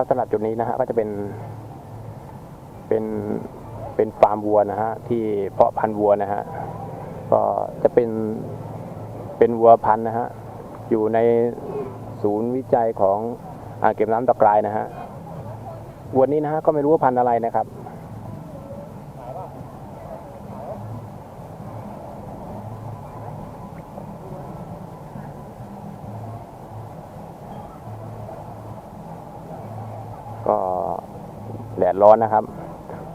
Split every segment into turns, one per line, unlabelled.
ครับสำหรับจุดนี้นะฮะก็จะเป็นเป็นเป็นฟาร์มวัวนะฮะที่เพาะพันธุ์วัวนะฮะก็จะเป็นเป็นวัวพันธุ์นะฮะอยู่ในศูนย์วิจัยของอ่างเก็บน้ำตะกรายนะฮะวัวนี้นะฮะก็ไม่รู้ว่าพันธุ์อะไรนะครับ ร้อนนะครับ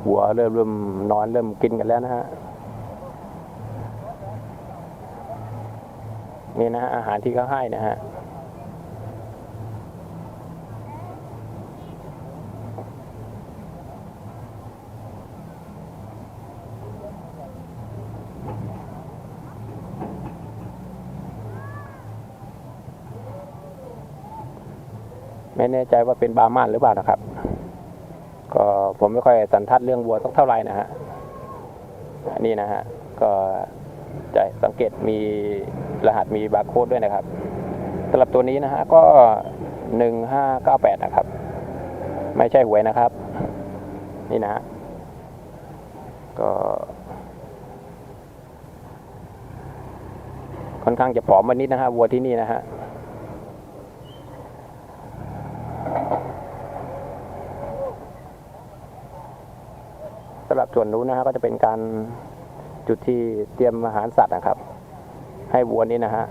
วัวเริ่มเริ่มนอนเริ่มกินกันแล้วนะฮะนี่นะฮะอาหารที่เขาให้นะฮะไม่แน่ใจว่าเป็นบาร์มันหรือเปล่านะครับ ผมไม่ค่อยสันทัดเรื่องวัวสักเท่าไหร่นะฮะนนี้นะฮะก็จะสังเกตมีรหัสมีบาร์โค้ดด้วยนะครับสำหรับตัวนี้นะฮะก็หนึ่งห้าเก้าแปดนะครับ ไม่ใช่หวยนะครับ นี่นะ ก็ค่อนข้างจะผอมวันนิดนะฮะวัวที่นี่นะฮะำหรับส่วนนู้นนะฮะก็จะเป็นการจุดที่เตรียมอาหารสัตว์นะครับ ให้วัวนี้นะฮะ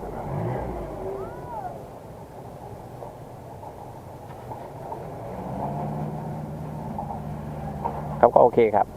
ครับก็โอเคครับ